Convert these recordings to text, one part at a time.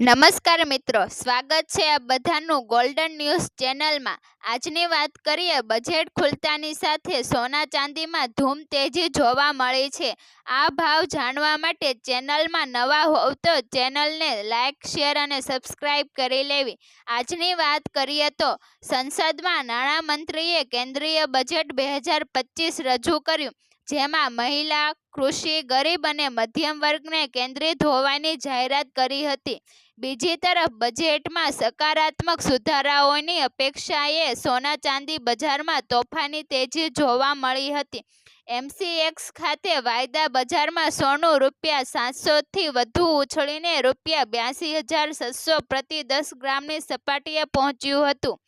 નમસ્કાર મિત્રો, સ્વાગત છે આ બધાનું ગોલ્ડન ન્યૂઝ ચેનલમાં. આજની વાત કરીએ બજેટ ખુલતાની સાથે સોના ચાંદીમાં ધૂમ તેજી જોવા મળી છે. આ ભાવ જાણવા માટે ચેનલમાં નવા હોવ તો ચેનલને લાઇક શેર અને સબસ્ક્રાઇબ કરી લેવી. આજની વાત કરીએ તો, સંસદમાં નાણામંત્રીએ કેન્દ્રીય બજેટ બે હજાર પચીસ રજૂ કર્યું. જેમાં મહિલા, કૃષિ, ગરીબ અને મધ્યમ વર્ગને કેન્દ્રિત હોવાની જાહેરાત કરી હતી. બીજી તરફ, બજેટમાં સકારાત્મક સુધારાઓની અપેક્ષાએ સોના ચાંદી બજારમાં તોફાની તેજી જોવા મળી હતી. એમસીએક્સ ખાતે વાયદા બજારમાં સોનું રૂપિયા સાતસોથી વધુ ઉછળીને રૂપિયા બ્યાસી હજાર છસો પ્રતિ દસ ગ્રામની સપાટીએ પહોંચ્યું હતું.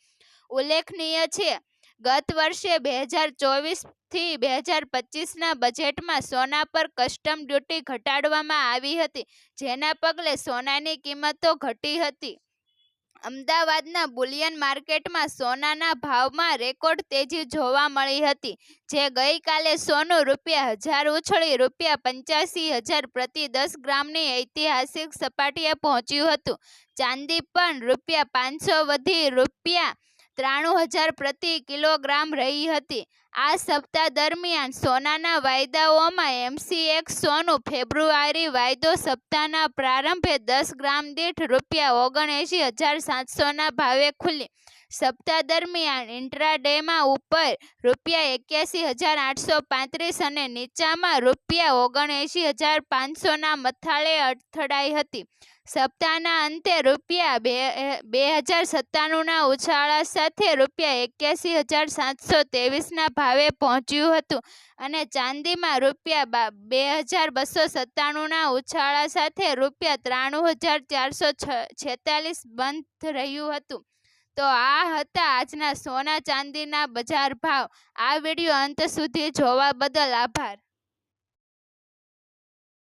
ઉલ્લેખનીય છે ગત વર્ષે બે હજાર ચોવીસથી બે હજાર પચીસના બજેટમાં સોના પર કસ્ટમ ડ્યુટી ઘટાડવામાં આવી હતી, જેના પગલે સોનાની કિંમતો ઘટી હતી. અમદાવાદના બુલિયન માર્કેટમાં સોનાના ભાવમાં રેકોર્ડ તેજી જોવા મળી હતી, જે ગઈકાલે સોનું રૂપિયા હજાર ઉછળી રૂપિયા પંચ્યાસી હજાર પ્રતિ દસ ગ્રામની ઐતિહાસિક સપાટીએ પહોંચ્યું હતું. ચાંદી પણ રૂપિયા પાંચસો વધી રૂપિયા ત્રાણું હજાર પ્રતિ કિલોગ્રામ રહી હતી. આ સપ્તાહ દરમિયાન સોનાના વાયદાઓમાં એમસીએક્સ સોનું ફેબ્રુઆરી વાયદો સપ્તાહના પ્રારંભે દસ ગ્રામ દીઠ રૂપિયા ઓગણએંશી હજાર સાતસોના ભાવે ખુલી સપ્તાહ દરમિયાન ઇન્ટ્રાડેમાં ઉપર રૂપિયા એક્યાસી હજાર આઠસો પાંત્રીસ અને નીચામાં રૂપિયા ઓગણએંશી હજાર પાંચસોના મથાળે અથડાઈ હતી. સપ્તાહના અંતે રૂપિયા બે બે હજાર સત્તાણુંના ઉછાળા સાથે રૂપિયા એક્યાસી હજાર સાતસો ત્રેવીસના ભાવે પહોંચ્યું હતું અને ચાંદીમાં રૂપિયા બે હજાર બસો સત્તાણુંના ઉછાળા સાથે રૂપિયા ત્રાણું હજાર ચારસો છેતાલીસ બંધ રહ્યું હતું. તો આ હતા આજના સોના ચાંદીના બજાર ભાવ. આ વીડિયો અંત સુધી જોવા બદલ આભાર.